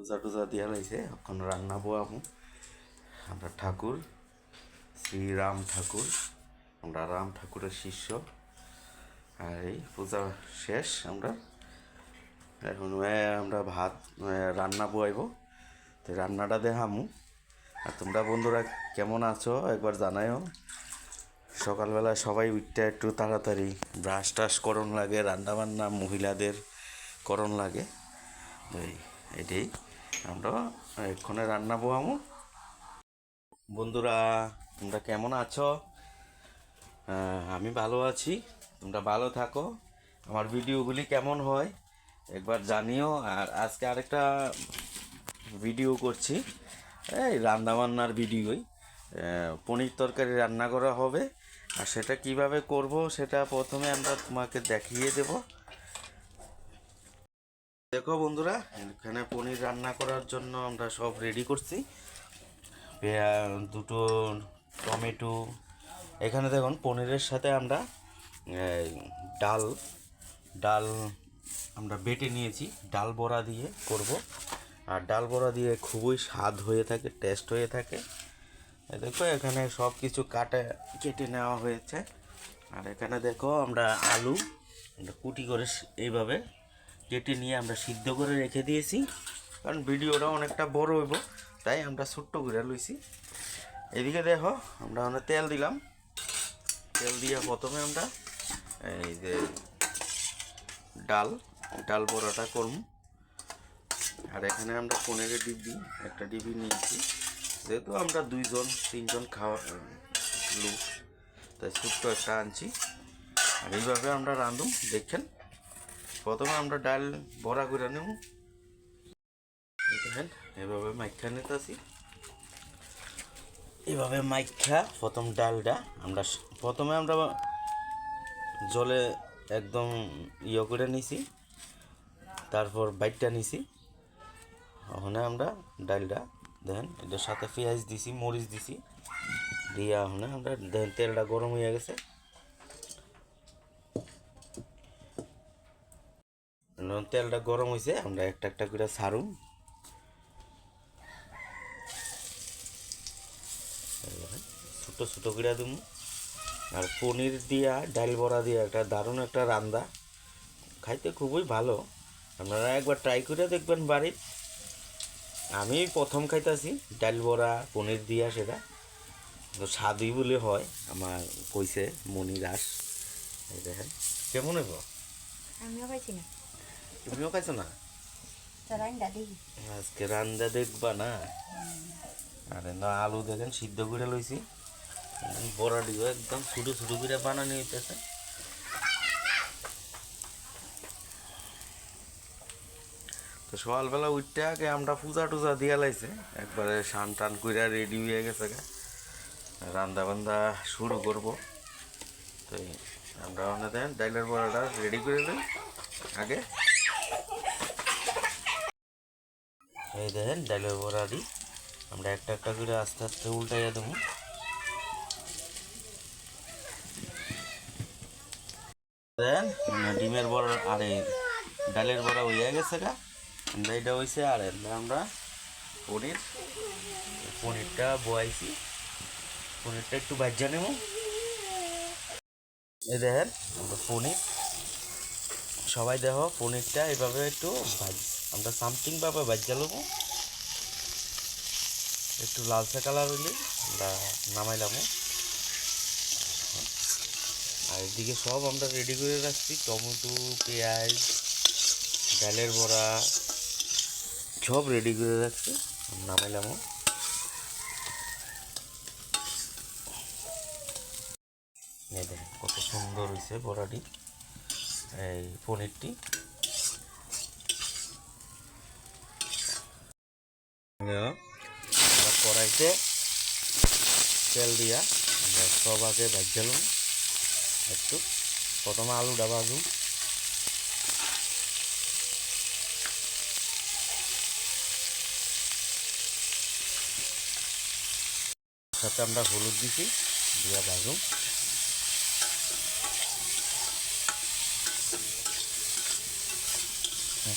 পূজা টুজা দিয়া লাইছে এখন রান্না বয়ামু আমরা ঠাকুর, শ্রীরাম ঠাকুর, আমরা রাম ঠাকুরের শিষ্য। আর এই পূজা শেষ, আমরা এখন আমরা ভাত রান্না বয়াইব তো রান্নাটা দেখামু। আর তোমরা বন্ধুরা কেমন আছো, একবার জানাইও সকালবেলা সবাই উঠতে একটু তাড়াতাড়ি, ব্রাশ টাশ করণ লাগে রান্না বান্না মহিলাদের করণ লাগে। এই- এটাই। আমরা এক্ষণে রান্না বহামু। বন্ধুরা, তোমরা কেমন আছো? আমি ভালো আছি। তোমরা ভালো থাকো। আমার ভিডিওগুলি কেমন হয় একবার জানিও। আর আজকে আরেকটা ভিডিও করছি। এই রান্নাবান্নার ভিডিওই। পনির তরকারি রান্না করা হবে। আর সেটা কীভাবে করব সেটা প্রথমে আমরা তোমাকে দেখিয়ে দেব। দেখো বন্ধুরা, এখানে পনির রান্না করার জন্য আমরা সব রেডি করছি। দুটো টমেটো। এখানে দেখুন, পনিরের সাথে আমরা ডাল ডাল আমরা বেটে নিয়েছি। ডাল বড়া দিয়ে করব। আর ডাল বড়া দিয়ে খুবই স্বাদ হয়ে থাকে টেস্ট হয়ে থাকে। দেখো, এখানে সব কিছু কাটে, কেটে নেওয়া হয়েছে। আর এখানে দেখো, আমরা আলু কুটি করে এইভাবে কেটে নিয়ে আমরা সিদ্ধ করে রেখে দিয়েছি। কারণ ভিডিওটা অনেকটা বড় হইব, তাই আমরা ছোট্ট করে লইছি। এদিকে দেখো, আমরা অনেক তেল দিলাম। তেল দিয়ে প্রথমে আমরা এই যে ডাল ডাল বড়াটা করব। আর এখানে আমরা পনেরো ডিবি একটা ডিবি নিয়েছি। যেহেতু আমরা দুইজন, তিনজন খাওয়া লোক, তাই ছোট্ট একটা আনছি। আর এইভাবে আমরা রাঁধুম, দেখেন। প্রথমে আমরা ডাল বড়া করে নেব। দেখেন। এভাবে মাইখা নিতেছি। এভাবে মাইখা প্রথম ডালটা আমরা প্রথমে আমরা জলে একদম ইয়ে করে নিছি। তারপর বাইটটা নিছি। ওখানে আমরা ডালটা দেখেন এটার সাথে পেঁয়াজ দিছি মরিচ দিছি। দিয়ে ওখানে আমরা দেখেন তেলটা গরম হয়ে গেছে। যখন তেলটা গরম হয়েছে আমরা একটা একটা করে দেখেন, ছোট ছোট করে দিমু। আর পনির দিয়া ডাল বড়া দিয়া একটা দারুণ একটা রান্দা। খাইতে খুবই ভালো। আপনারা একবার ট্রাই করে দেখবেন বাড়ির। আমি প্রথম খাইতাছি ডাল বড়া পনির দিয়া সেটা। তো স্বাদই বলে হয় আমার কইছে মনি দাস। এই দেখেন কেমন হইব? আমিও পাইছি না। তুমিও খাইছো না আজকে রান্দা দেখবা না আরে না আলু দেখেন সিদ্ধ করে লইছি বড়া দিব একদম ছোটো ছোটো করে বানানো হইতেছে তো সকালবেলা উঠতে আগে আমরা পূজা টুজা দিয়া লাইছে একবারে সান টান করে রেডি হয়ে গেছে গা রান্দা বান্দা শুরু করব তো আমরা দেন ডাইলের বড়াটা রেডি করে দিই আগে এই দেখেন, ডালের বড়ারি আমরা একটা একটা করে আস্তে আস্তে উল্টাইয়া দেবো। দেন ডিমের বড়া আরে, ডালের বড়া হইয়া গেছে গা। এটা হয়েছে আর, আমরা পনির, পনিরটা বয়াইছি। পনিরটা একটু বাজ্যা নেব। এই দেখেন পনির সবাই দেখো, পনিরটা এভাবে একটু ভাজ আমরা সামথিং ভাবে ভাজ্যা নেব একটু লালচে কালার হইলে আমরা নামাইলাম আর এদিকে সব আমরা রেডি করে রাখছি। টমেটো, পেঁয়াজ, ডালের বড়া, সব রেডি করে রাখছি। নামাইলাম কত সুন্দর হয়েছে বড়াটি। এই পনিরটি। কড়াইতে তেল দিয়া সব আগে ভাজালাম একটু প্রথমে আলুটা ভাজুম সাথে আমরা হলুদ দিছি, দিয়া ভাজুম।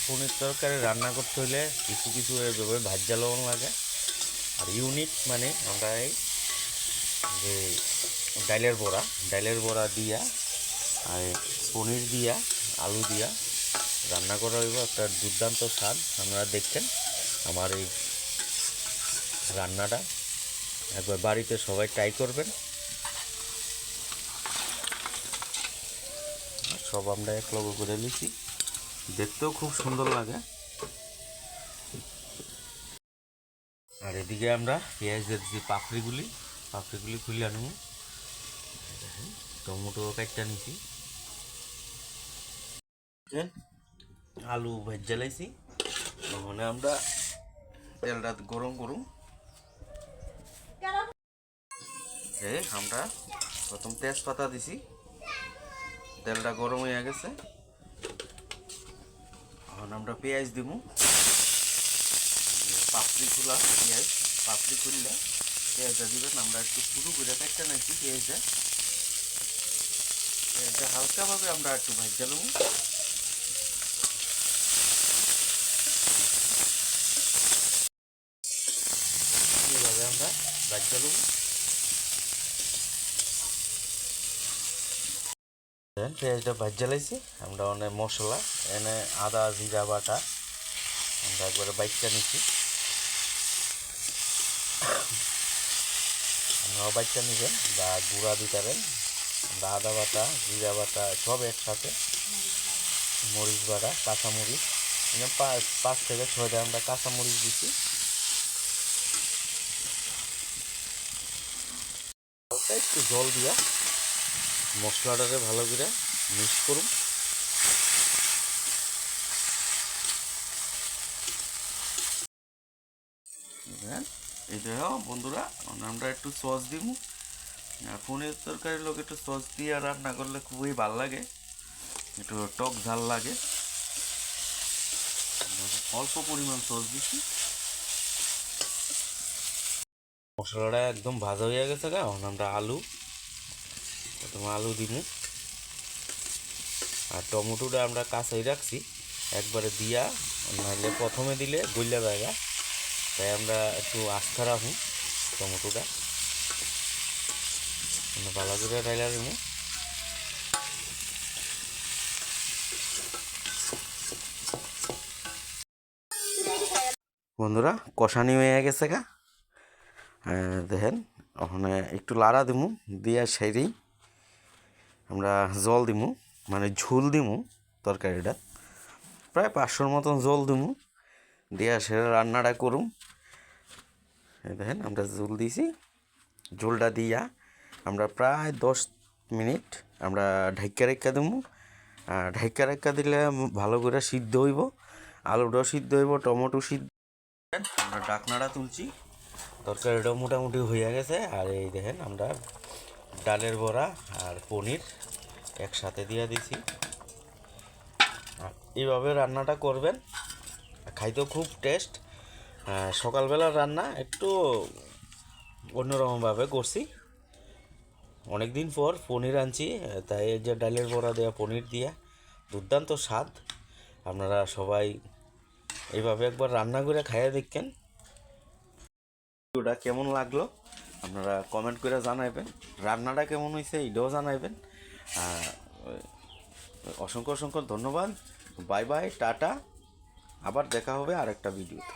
পনির তরকারি রান্না করতে হলে কিছু কিছু এভাবে ভাজ্যা লবণ লাগে। আর ইউনিট মানে আমরা এই যে ডাইলের বড়া ডাইলের বড়া দিয়া আর পনির দিয়া, আলু দিয়া রান্না করা হইব। একটা দুর্দান্ত স্বাদ, আপনারা দেখছেন আমার এই রান্নাটা। একবার বাড়িতে সবাই ট্রাই করবেন। সব আমরা এক লগে করে নিছি। দেখতেও খুব সুন্দর লাগে। আর এদিকে আমরা পেঁয়াজের যে পাপড়িগুলি পাপড়িগুলি খুলে আনব। টমেটো কাটটা নিছি আলু ভেজে লাইছি। মানে আমরা তেলটা গরম করুম এ, আমরা প্রথম তেজপাতা দিছি। তেলটা গরম হয়ে গেছে। আমরা পেঁয়াজ দিব পাপড়ি খোলা, পেঁয়াজ। পাপড়ি খুললে পেঁয়াজটা দিবেন, আমরা একটু পুরো করে কাটতে নাইছি পেঁয়াজটা। পেঁয়াজটা হালকাভাবে আমরা একটু ভাজতে নেব। এইভাবে আমরা ভাজতে নেব। দেন, পেঁয়াজটা ভাজা লাইছি, আমরা অনেক মশলা, এনে আদা, জিরা, বাটা, আমরা একবারে বাইকটা নিচ্ছি আপনারা বাইকটা নেবেন, বা গুঁড়া দিতারেন বা আদা বাটা, জিরা বাটা, সব একসাথে। মরিচ বাটা, কাঁচামরিচ পাঁচ থেকে ছয়টা আমরা কাঁচামরিচ দিচ্ছি একটু জল দিয়া মশলাটাকে ভালো করে মিক্স করুন। এইটা বন্ধুরা আমরা একটু সস দিব। পনির তরকারির লোক একটু সস দিয়ে রান্না করলে খুবই ভালো লাগে। একটু টক ঝাল লাগে। অল্প পরিমাণ সস দিচ্ছি মশলাটা একদম ভাজা হয়ে গেছে গা এখন আমরা আলু প্রথমে আলু দিব আর টমেটোটা আমরা কাঁচাই রাখছি। একবারে দিয়া, নাহলে প্রথমে দিলে গইলা জায়গা তাই আমরা একটু আস্থা রাখুন টমেটোটা। ভালো করে রাইলা দিব। বন্ধুরা কষানি হয়ে গেছে গা। দেখেন, ওখানে একটু লাড়া দিমু দিয়া সেরেই। আমরা জল দিমু মানে ঝোল দিমু তরকারিটা। প্রায় পাঁচশোর মতন জল দিমু, দিয়া সেরে রান্নাটা করুম। দেখেন, আমরা ঝোল দিছি ঝোলটা দিয়া আমরা প্রায় দশ মিনিট আমরা ঢাইকা রেখা দিমু। আর ঢাইকা রেখা দিলে ভালো করে সিদ্ধ হইব। আলুটাও সিদ্ধ হইব, টমেটো সিদ্ধ আমরা ডাকনাটা তুলছি। তরকারিটা মোটামুটি হয়ে গেছে। আর এই দেখেন, আমরা ডালের বড়া আর পনির একসাথে দিয়ে দিছি। এইভাবে রান্নাটা করবেন। খাইতেও খুব টেস্ট সকালবেলার রান্না একটু অন্যরকমভাবে করছি। অনেক দিন পর পনির আনছি, তাই যে ডালের বড়া দেওয়া পনির দিয়া, দুর্দান্ত স্বাদ। আপনারা সবাই এইভাবে একবার রান্না করে খাইয়ে দেখেন। ভিডিওটা কেমন লাগল? আপনারা কমেন্ট করে জানাইবেন। রান্নাটা কেমন হয়েছে এইটাও জানাইবেন। অসংখ্য অসংখ্য ধন্যবাদ। Bye bye, tata. আবার দেখা হবে আরেকটা ভিডিওতে